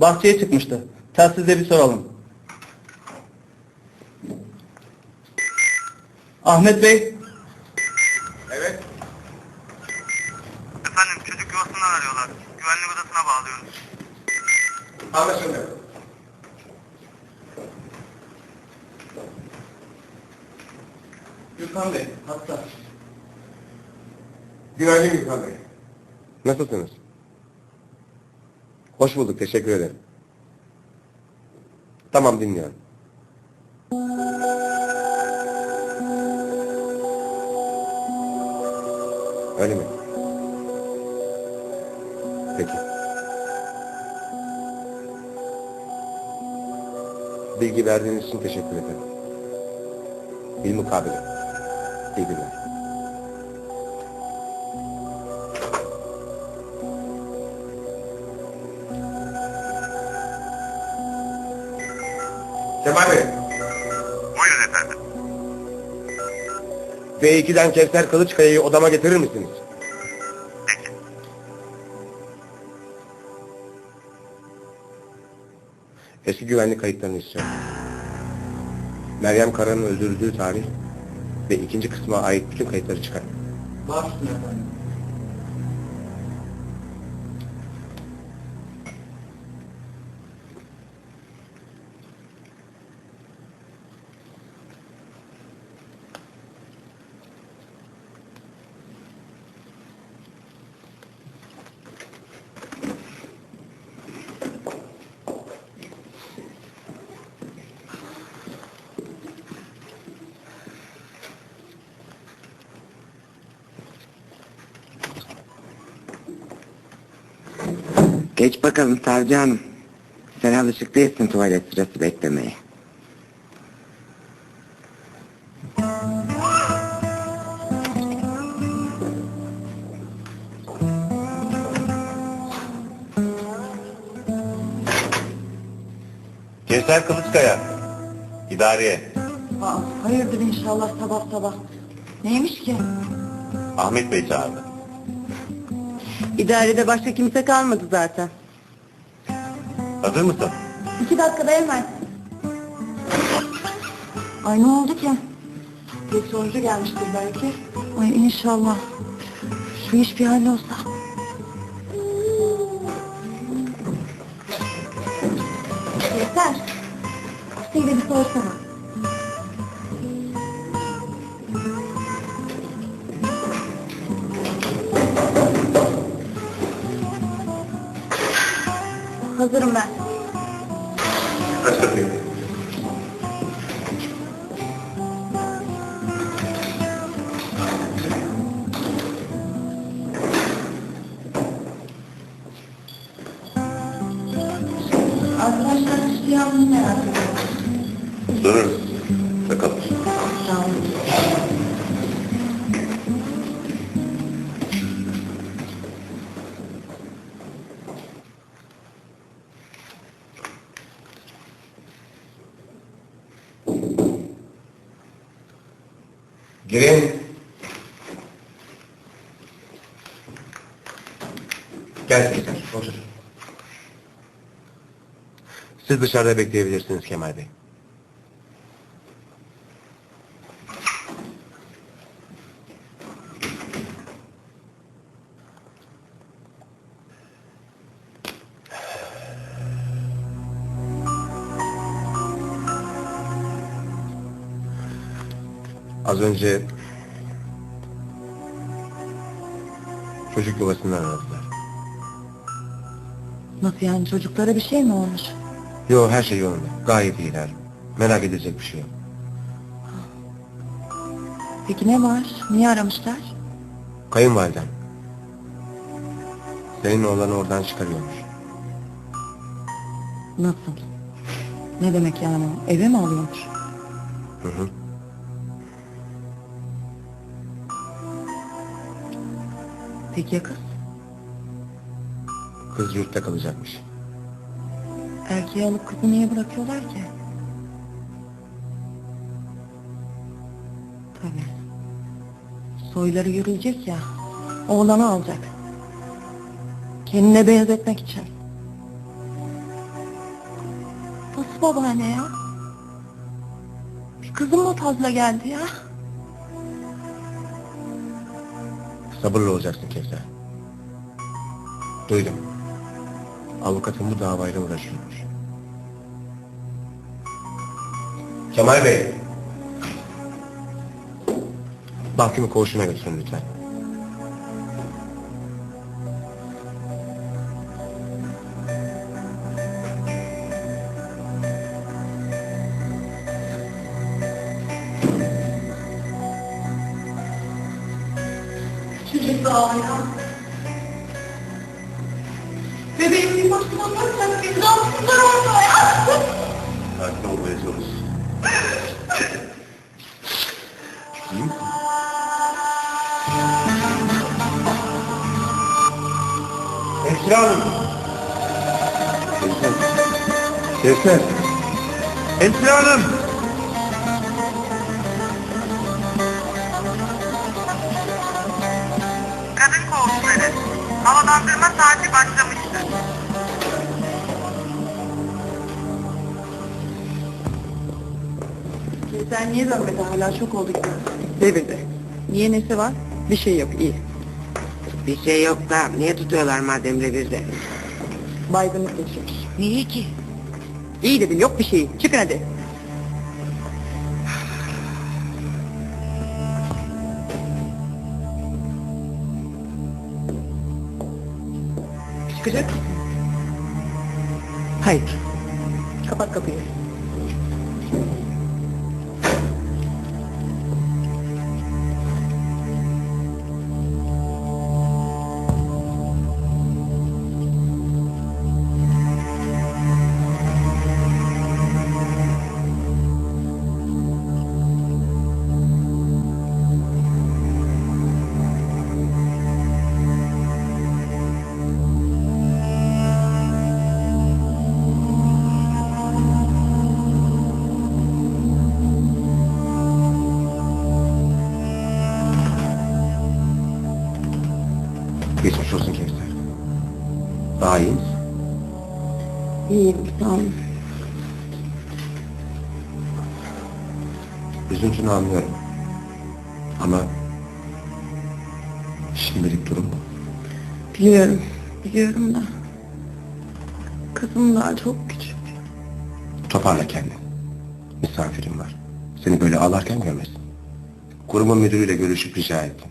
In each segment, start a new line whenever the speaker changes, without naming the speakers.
Bahçeye çıkmıştı. Telsizle bir soralım. Ahmet Bey,
Evet.
Efendim çocuk yuvasından arıyorlar. Güvenlik odasına bağlıyoruz.
Anlaşıldı.
Gürkan Bey, hasta.
Günaydın Gülkan Bey.
Nasılsınız? Hoş bulduk, teşekkür ederim. Tamam, dinliyorum. Öyle mi? Peki. Bilgi verdiğiniz için teşekkür ederim. Bir mukabele. İyi günler.
Kemal Bey.
Buyurun efendim.
V2'den Kevser Kılıçkaya'yı odama getirir misiniz?
Peki.
Eski güvenlik kayıtlarını istiyorum. Meryem Kara'nın öldürüldüğü tarih ve ikinci kısma ait bütün kayıtları çıkar.
Baş üstüne efendim.
Geç bakalım Savcı Hanım. Sen alışık değilsin tuvalet sırası beklemeye.
Kevser Kılıçkaya. İdariye.
Aa, hayırdır inşallah sabah sabah. Neymiş ki?
Ahmet Bey çağırdı.
İdarede başka kimse kalmadı zaten.
Hazır mısın?
İki dakikada hemen. Ay ne oldu ki? Bir sonucu gelmiştir belki. Ay inşallah. Şu iş bir hallolsa. Yeter. Asya'yı da bir sorsana. Hazırım ben.
Aç kapıyı.
Arkadaşlar isteyen merak ediyorum.
Dururuz.
Girin. Gel Kevser, otur. Siz dışarıda bekleyebilirsiniz Kemal Bey. Az önce çocuk yuvasından aradılar.
Nasıl yani çocuklara bir şey mi olmuş?
Yo her şey yolunda. Gayet iyiler. Merak edecek bir şey yok.
Peki ne var? Niye aramışlar?
Kayınvaliden. Senin oğlanı oradan çıkarıyormuş.
Nasıl? Ne demek yani? Eve mi alıyormuş?
Hı hı.
Peki ya kız?
Kız yurtta kalacakmış.
Erkeği alıp kızı niye bırakıyorlar ki? Tabii. Soyları yürüyecek ya. Oğlanı alacak. Kendine benzetmek için. Nasıl babaanne ya? Bir kızım mı fazla geldi ya?
Sabırlı olacaksın Kevser. Duydum. Avukatın bu davayla uğraşıyormuş. Kemal Bey. Mahkumu koğuşuna götürün lütfen.
Çocuk da ağlıyor. Bebeğim bir başına baksak biz rahatsızlar orada ya.
Sakin olmaya çalış. İyi misin?
Hemşire hanım. Kevser. Kevser.
Hemşire hanım!
Havalandırma saati başlamıştır.
Sen niye dönmedi hala çok oldu gibi. Devirdi. Niye nesi var? Bir şey yok iyi.
Bir şey yok da niye tutuyorlar madem revirde?
Baygınlık geçirmiş.
Niye ki?
İyi dedim yok bir şey. Çıkın hadi. Sekejap. Hai. Cepat kopi.
Geçmiş olsun Kevser. Daha iyi misin?
İyiyim sağ olun.
Üzüntünü anlıyorum. Ama şimdilik durum bu.
Biliyorum. Biliyorum da. Kızım daha çok küçük.
Toparla kendini. Misafirim var. Seni böyle ağlarken görmesin. Kurumun müdürüyle görüşüp rica ettim.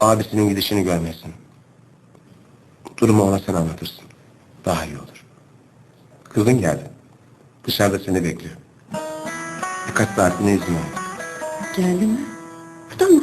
Abisinin gidişini görmesin. Durumu ona sen anlatırsın. Daha iyi olur. Kızın geldi. Dışarıda seni bekliyor. Birkaç saatine izin al.
Geldi mi? Burada mı?